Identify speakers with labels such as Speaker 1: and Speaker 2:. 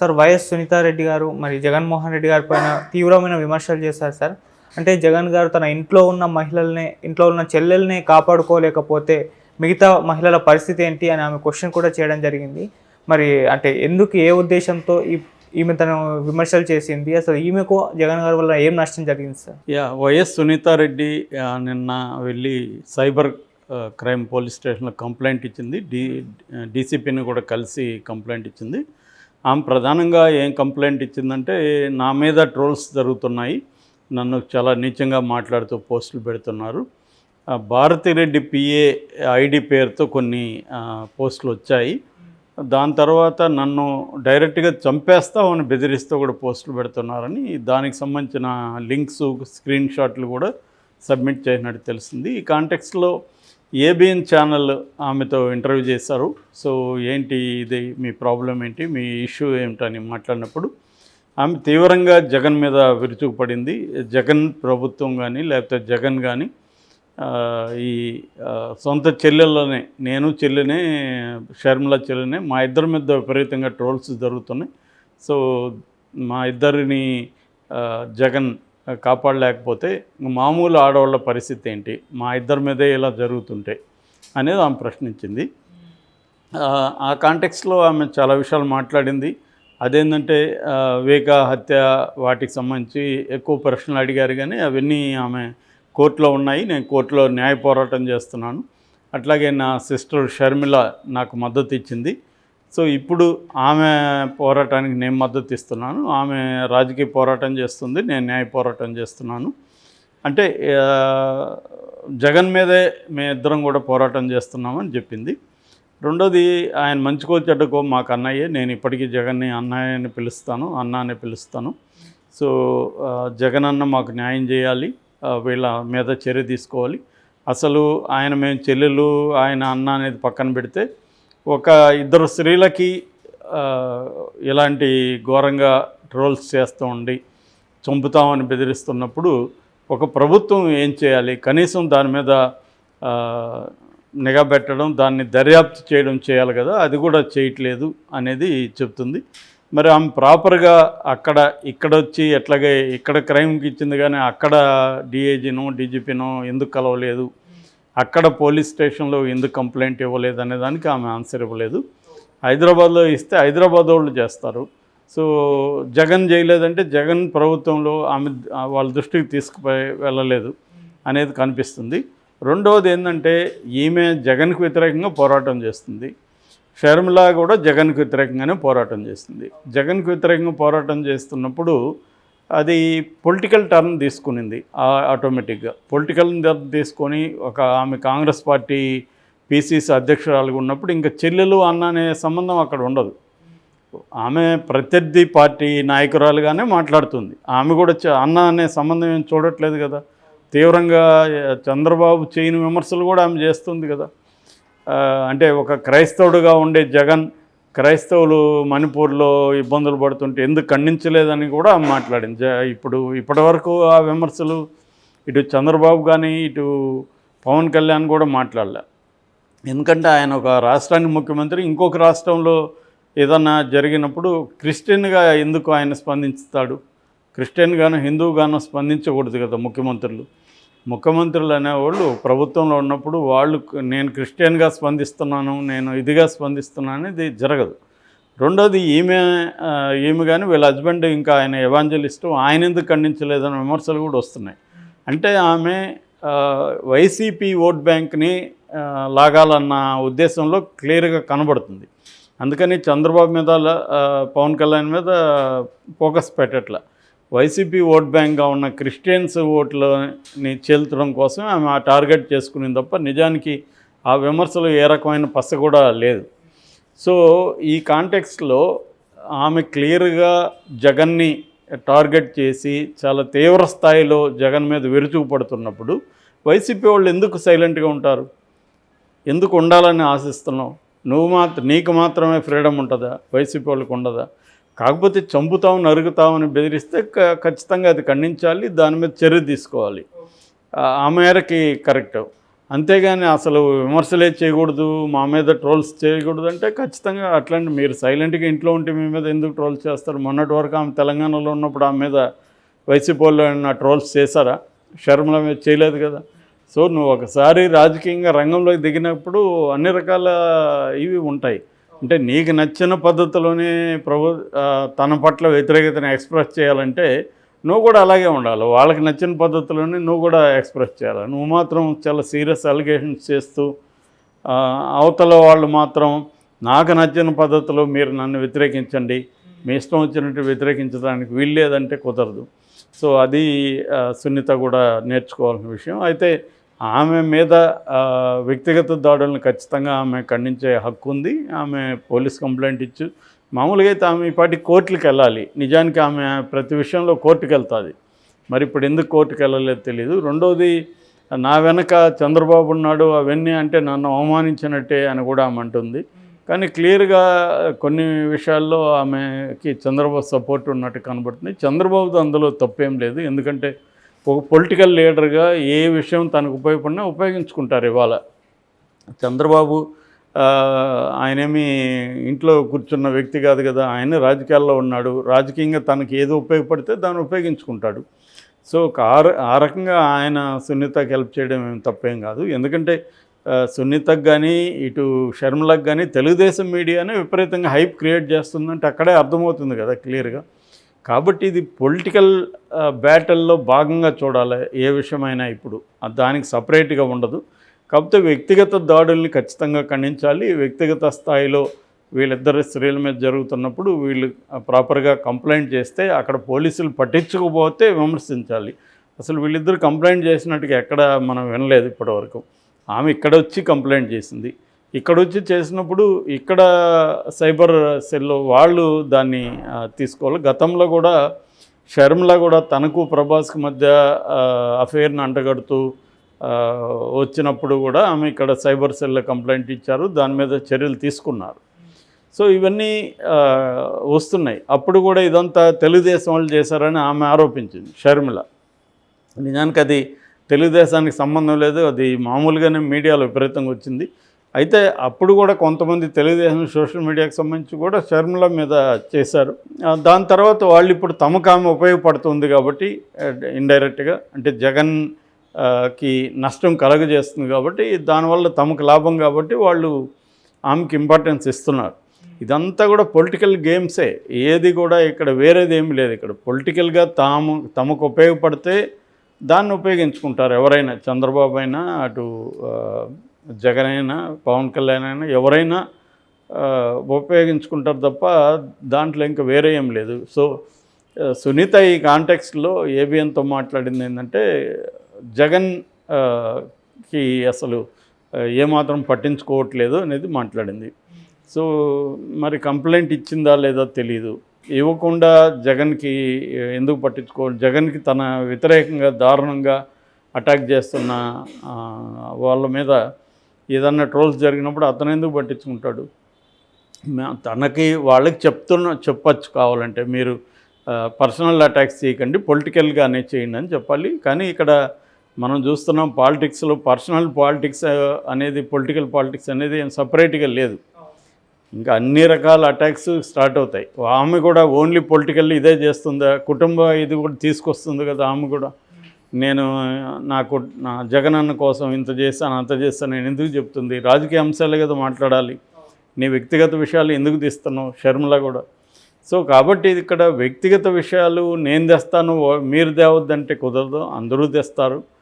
Speaker 1: Sir YS Sunitha Reddy గారు మరి జగన్మోహన్ రెడ్డి గారి పైన తీవ్రమైన విమర్శలు చేశారు సార్. అంటే జగన్ గారు తన ఇంట్లో ఉన్న మహిళల్నే ఇంట్లో ఉన్న చెల్లెల్ని కాపాడుకోలేకపోతే మిగతా మహిళల పరిస్థితి ఏంటి అని ఆమె క్వశ్చన్ కూడా చేయడం జరిగింది. మరి అంటే ఎందుకు ఏ ఉద్దేశంతో ఈ ఈమె తను విమర్శలు చేసింది? అసలు ఈమెకు జగన్ గారి వల్ల ఏం నష్టం జరిగింది సార్?
Speaker 2: యా వైఎస్ సునీతారెడ్డి నిన్న వెళ్ళి సైబర్ క్రైమ్ పోలీస్ స్టేషన్లో కంప్లైంట్ ఇచ్చింది. డి డీసీపీని కూడా కలిసి కంప్లైంట్ ఇచ్చింది. ఆమె ప్రధానంగా ఏం కంప్లైంట్ ఇచ్చిందంటే నా మీద ట్రోల్స్ జరుగుతున్నాయి. నన్ను చాలా నీచంగా మాట్లాడుతూ పోస్టులు పెడుతున్నారు. భారతి భారతిరెడ్డి పిఏ ఐడి పేరుతో కొన్ని పోస్టులు వచ్చాయి. దాని తర్వాత నన్ను డైరెక్ట్గా చంపేస్తామని బెదిరిస్తూ కూడా పోస్టులు పెడుతున్నారని దానికి సంబంధించిన లింక్స్ స్క్రీన్ షాట్లు కూడా సబ్మిట్ చేసినట్టు తెలిసింది. ఈ కాంటెక్స్లో ఏబిఎన్ ఛానల్ ఆమెతో ఇంటర్వ్యూ చేశారు. సో ఏంటి ఇది? మీ ప్రాబ్లం ఏంటి? మీ ఇష్యూ ఏమిటని మాట్లాడినప్పుడు ఆమె తీవ్రంగా జగన్ మీద విరుచుకుపడింది. జగన్ ప్రభుత్వం కానీ లేకపోతే జగన్ కానీ ఈ సొంత చెల్లెల్లోనే నేను చెల్లినే షర్మిల చెల్లినే మా ఇద్దరి మీద విపరీతంగా ట్రోల్స్ జరుగుతున్నాయి. సో మా ఇద్దరిని జగన్ కాపాడలేకపోతే మామూలు ఆడవాళ్ళ పరిస్థితి ఏంటి? మా ఇద్దరి మీదే ఇలా జరుగుతుంటే అనేది ఆమె ప్రశ్నించింది. ఆ, కాంటెక్స్లో ఆమె చాలా విషయాలు మాట్లాడింది. అదేంటంటే ఆ, హత్య వాటికి సంబంధించి ఎక్కువ ప్రశ్నలు అడిగారు కానీ అవన్నీ ఆమె కోర్టులో ఉన్నాయి. నేను కోర్టులో న్యాయ పోరాటం చేస్తున్నాను. అట్లాగే నా సిస్టర్ షర్మిల నాకు మద్దతు ఇచ్చింది. సో ఇప్పుడు ఆమె పోరాటానికి నేను మద్దతు ఇస్తున్నాను. ఆమె రాజకీయ పోరాటం చేస్తుంది. నేను న్యాయ పోరాటం చేస్తున్నాను. అంటే జగన్ మీదే మేమిద్దరం కూడా పోరాటం చేస్తున్నామని చెప్పింది. రెండోది ఆయన మంచికో చెడ్డకో మాకు అన్నయ్యే. నేను ఇప్పటికీ జగన్ని అన్నయ్య అని పిలుస్తాను అన్న అని పిలుస్తాను. సో జగన్ అన్న మాకు న్యాయం చేయాలి. వీళ్ళ మీద చర్య తీసుకోవాలి. అసలు ఆయన మేము చెల్లెలు ఆయన అన్న అనేది పక్కన పెడితే ఒక ఇద్దరు స్త్రీలకి ఇలాంటి ఘోరంగా ట్రోల్స్ చేస్తూ ఉండి చంపుతామని బెదిరిస్తున్నప్పుడు ఒక ప్రభుత్వం ఏం చేయాలి? కనీసం దాని మీద నిఘా పెట్టడం దాన్ని దర్యాప్తు చేయడం చేయాలి కదా అది కూడా చేయట్లేదు అనేది చెప్తుంది. మరి ఆమె ప్రాపర్గా అక్కడ ఇక్కడ వచ్చి ఎట్లాగే ఇక్కడ క్రైమ్కి ఇచ్చింది కానీ అక్కడ డిఐజీనో డీజీపీనో ఎందుకు కలవలేదు? అక్కడ పోలీస్ స్టేషన్లో ఎందుకు కంప్లైంట్ ఇవ్వలేదు అనే దానికి ఆమె ఆన్సర్ ఇవ్వలేదు. హైదరాబాద్లో ఇస్తే హైదరాబాద్ వాళ్ళు చేస్తారు. సో జగన్ చేయలేదంటే జగన్ ప్రభుత్వంలో ఆమె వాళ్ళ దృష్టికి తీసుకుపోయి వెళ్ళలేదు అనేది కనిపిస్తుంది. రెండవది ఏంటంటే ఈమె జగన్కు వ్యతిరేకంగా పోరాటం చేస్తుంది. షర్మిల కూడా జగన్కు వ్యతిరేకంగానే పోరాటం చేస్తుంది. జగన్కు వ్యతిరేకంగా పోరాటం చేస్తున్నప్పుడు అది పొలిటికల్ టర్న్ తీసుకునింది ఆ- ఆటోమేటిక్గా. పొలిటికల్ టర్న్ తీసుకొని ఒక ఆమె కాంగ్రెస్ పార్టీ పీసీసీ అధ్యక్షురాలుగా ఉన్నప్పుడు ఇంకా చెల్లెలు అన్న అనే సంబంధం అక్కడ ఉండదు. ఆమె ప్రత్యర్థి పార్టీ నాయకురాలుగానే మాట్లాడుతుంది. ఆమె కూడా చ- అన్న అనే సంబంధం ఏం చూడట్లేదు కదా. తీవ్రంగా చంద్రబాబు చేయని విమర్శలు కూడా ఆమె చేస్తుంది కదా. అంటే ఒక క్రైస్తవుడుగా ఉండే జగన్ క్రైస్తవులు మణిపూర్లో ఇబ్బందులు పడుతుంటే ఎందుకు ఖండించలేదని కూడా మాట్లాడింది. జ ఇప్పుడు ఇప్పటివరకు ఆ విమర్శలు ఇటు చంద్రబాబు కానీ ఇటు పవన్ కళ్యాణ్ కూడా మాట్లాడలే. ఎందుకంటే ఆయన ఒక రాష్ట్రానికి ముఖ్యమంత్రి ఇంకొక రాష్ట్రంలో ఏదన్నా జరిగినప్పుడు క్రిస్టియన్గా ఎందుకు ఆయన స్పందిస్తాడు? క్రిస్టియన్ గాను హిందూ గాను స్పందించకూడదు కదా ముఖ్యమంత్రులు. ముఖ్యమంత్రులు అనేవాళ్ళు ప్రభుత్వంలో ఉన్నప్పుడు వాళ్ళు నేను క్రిస్టియన్గా స్పందిస్తున్నాను నేను ఇదిగా స్పందిస్తున్నాను ఇది జరగదు. రెండోది ఈమె ఈమె కానీ వీళ్ళ హస్బెండ్ ఇంకా ఆయన ఎవాంజలిస్టు ఆయన ఎందుకు ఖండించలేదన్న విమర్శలు కూడా వస్తున్నాయి. అంటే ఆమె వైసీపీ ఓట్ బ్యాంక్ని లాగాలన్న ఉద్దేశంలో క్లియర్గా కనబడుతుంది. అందుకని చంద్రబాబు మీద పవన్ కళ్యాణ్ మీద ఫోకస్ పెట్టట్ల. వైసీపీ ఓట్ బ్యాంక్గా ఉన్న క్రిస్టియన్స్ ఓట్లని చేల్చడం కోసం ఆమె ఆ టార్గెట్ చేసుకునేది తప్ప నిజానికి ఆ విమర్శలు ఏ రకమైన పస కూడా లేదు. సో ఈ కాంటెక్స్లో ఆమె క్లియర్గా జగన్ని టార్గెట్ చేసి చాలా తీవ్ర స్థాయిలో జగన్ మీద విరుచుకుపడుతున్నప్పుడు వైసీపీ వాళ్ళు ఎందుకు సైలెంట్గా ఉంటారు? ఎందుకు ఉండాలని ఆశిస్తున్నావు? నువ్వు మాత్రం నీకు మాత్రమే ఫ్రీడమ్ ఉంటుందా? వైసీపీ వాళ్ళకి ఉండదా? కాకపోతే చంపుతాం నరుగుతామని బెదిరిస్తే క- ఖచ్చితంగా అది ఖండించాలి దాని మీద చర్య తీసుకోవాలి. ఆ- మేరకి కరెక్ట్. అంతేగాని అసలు విమర్శలే చేయకూడదు మా మీద ట్రోల్స్ చేయకూడదు అంటే ఖచ్చితంగా అట్లాంటి మీరు సైలెంట్గా ఇంట్లో ఉంటే మీ మీద ఎందుకు ట్రోల్స్ చేస్తారు? మొన్నటి వరకు ఆమె తెలంగాణలో ఉన్నప్పుడు ఆమె మీద వైసీపీ వాళ్ళు ట్రోల్స్ చేశారా? షర్మల మీద చేయలేదు కదా. సో నువ్వు ఒకసారి రాజకీయంగా రంగంలోకి దిగినప్పుడు అన్ని రకాల ఇవి ఉంటాయి. అంటే నీకు నచ్చిన పద్ధతిలోనే ప్రభు తన పట్ల వ్యతిరేకతను ఎక్స్ప్రెస్ చేయాలంటే నువ్వు కూడా అలాగే ఉండాలి. వాళ్ళకి నచ్చిన పద్ధతిలోనే నువ్వు కూడా ఎక్స్ప్రెస్ చేయాలి. నువ్వు మాత్రం చాలా సీరియస్ అలిగేషన్స్ చేస్తూ అవతల వాళ్ళు మాత్రం నాకు నచ్చిన పద్ధతిలో మీరు నన్ను వ్యతిరేకించండి మీ ఇష్టం వచ్చినట్టు వ్యతిరేకించడానికి వీల్లేదంటే కుదరదు. సో అది సున్నిత సునీత కూడా నేర్చుకోవాల్సిన విషయం. అయితే ఆమె మీద వ్యక్తిగత దాడులను ఖచ్చితంగా ఆమె ఖండించే హక్కు ఉంది. ఆమె పోలీస్ కంప్లైంట్ ఇచ్చు. మామూలుగా అయితే ఆమె ఈ కోర్టులకు వెళ్ళాలి. నిజానికి ఆమె ప్రతి విషయంలో కోర్టుకు వెళ్తుంది. మరి ఇప్పుడు ఎందుకు కోర్టుకు వెళ్ళలేదు తెలియదు రెండోది నా వెనక చంద్రబాబు ఉన్నాడు అవన్నీ అంటే నన్ను అవమానించినట్టే అని కూడా ఆమె అంటుంది. కానీ క్లియర్గా కొన్ని విషయాల్లో ఆమెకి చంద్రబాబు సపోర్ట్ ఉన్నట్టు కనబడుతుంది. చంద్రబాబుతో అందులో తప్పేం లేదు. ఎందుకంటే ఒక పొలిటికల్ లీడర్గా ఏ విషయం తనకు ఉపయోగపడినా ఉపయోగించుకుంటారు ఇవాళ. చంద్రబాబు ఆయనేమి ఇంట్లో కూర్చున్న వ్యక్తి కాదు కదా ఆయన రాజకీయాల్లో ఉన్నాడు. రాజకీయంగా తనకి ఏదో ఉపయోగపడితే దాన్ని ఉపయోగించుకుంటాడు. సో ఒక ఆ ఆ రకంగా ఆయన సున్నితకి హెల్ప్ చేయడం ఏం తప్పేం కాదు. ఎందుకంటే సున్నితకు కానీ ఇటు షర్మిలకు కానీ తెలుగుదేశం మీడియానే విపరీతంగా హైప్ క్రియేట్ చేస్తుందంటే అక్కడే అర్థమవుతుంది కదా క్లియర్గా. కాబట్టి ఇది పొలిటికల్ బ్యాటల్లో భాగంగా చూడాలి ఏ విషయమైనా ఇప్పుడు. దానికి సపరేట్గా ఉండదు. కాకపోతే వ్యక్తిగత దాడుల్ని ఖచ్చితంగా ఖండించాలి. వ్యక్తిగత స్థాయిలో వీళ్ళిద్దరు స్త్రీల మీద జరుగుతున్నప్పుడు వీళ్ళు ప్రాపర్గా కంప్లైంట్ చేస్తే అక్కడ పోలీసులు పట్టించుకోకపోతే విమర్శించాలి. అసలు వీళ్ళిద్దరు కంప్లైంట్ చేసినట్టుగా ఎక్కడ మనం వినలేదు ఇప్పటివరకు. ఆమె ఇక్కడ వచ్చి కంప్లైంట్ చేసింది. ఇక్కడ వచ్చి చేసినప్పుడు ఇక్కడ సైబర్ సెల్లో వాళ్ళు దాన్ని తీసుకోవాలి. గతంలో కూడా షర్మిల కూడా తనకు ప్రభాస్కి మధ్య అఫేర్ని అంటగడుతూ వచ్చినప్పుడు కూడా ఆమె ఇక్కడ సైబర్ సెల్లో కంప్లైంట్ ఇచ్చారు. దాని మీద చర్యలు తీసుకున్నారు. సో ఇవన్నీ వస్తున్నాయి. అప్పుడు కూడా ఇదంతా తెలుగుదేశం వాళ్ళు చేశారని ఆమె ఆరోపించింది షర్మిల. నిజానికి అది తెలుగుదేశానికి సంబంధం లేదు. అది మామూలుగానే మీడియాలో విపరీతంగా వచ్చింది. అయితే అప్పుడు కూడా కొంతమంది తెలుగుదేశం సోషల్ మీడియాకి సంబంధించి కూడా షర్మిల మీద చేశారు. దాని తర్వాత వాళ్ళు ఇప్పుడు తమకు ఆమె ఉపయోగపడుతుంది కాబట్టి ఇండైరెక్ట్గా అంటే జగన్కి నష్టం కలగజేస్తుంది కాబట్టి దానివల్ల తమకు లాభం కాబట్టి వాళ్ళు ఆమెకి ఇంపార్టెన్స్ ఇస్తున్నారు. ఇదంతా కూడా పొలిటికల్ గేమ్సే ఏది కూడా ఇక్కడ వేరేది ఏమి లేదు. ఇక్కడ పొలిటికల్గా తాము తమకు ఉపయోగపడితే దాన్ని ఉపయోగించుకుంటారు ఎవరైనా చంద్రబాబు అయినా అటు జగన్ అయినా పవన్ కళ్యాణ్ అయినా ఎవరైనా ఉపయోగించుకుంటారు తప్ప దాంట్లో ఇంకా వేరే ఏం లేదు. సో సునీత ఈ కాంటెక్స్ట్లో ఏబిఎన్తో మాట్లాడింది ఏంటంటే జగన్కి అసలు ఏమాత్రం పట్టించుకోవట్లేదు అనేది మాట్లాడింది. సో మరి కంప్లైంట్ ఇచ్చిందా లేదా తెలియదు ఇవ్వకుండా జగన్కి ఎందుకు పట్టించుకో జగన్కి తన వ్యతిరేకంగా దారుణంగా అటాక్ చేస్తున్న వాళ్ళ మీద ఏదన్నా ట్రోల్స్ జరిగినప్పుడు అతను ఎందుకు పట్టించుకుంటాడు? తనకి వాళ్ళకి చెప్తున్న చెప్పచ్చు కావాలంటే. మీరు పర్సనల్ అటాక్స్ చేయకండి పొలిటికల్గానే చేయండి అని చెప్పాలి. కానీ ఇక్కడ మనం చూస్తున్నాం పాలిటిక్స్లో పర్సనల్ పాలిటిక్స్ అనేది పొలిటికల్ పాలిటిక్స్ అనేది ఏం సపరేట్గా లేదు. ఇంకా అన్ని రకాల అటాక్స్ స్టార్ట్ అవుతాయి. ఆమె కూడా ఓన్లీ పొలిటికల్ ఇదే చేస్తుందా. కుటుంబ ఇది కూడా తీసుకొస్తుంది కదా ఆమె కూడా. నేను నాకు నా జగనన్న కోసం ఇంత చేస్తాను అంత చేస్తాను నేను ఎందుకు చెప్తుంది? రాజకీయ అంశాలే కదా మాట్లాడాలి. నీ వ్యక్తిగత విషయాలు ఎందుకు తీస్తున్నావు? షర్మిల కూడా. సో కాబట్టి ఇక్కడ వ్యక్తిగత విషయాలు నేను తెస్తాను మీరు తేవద్దంటే కుదరదు అందరూ తెస్తారు.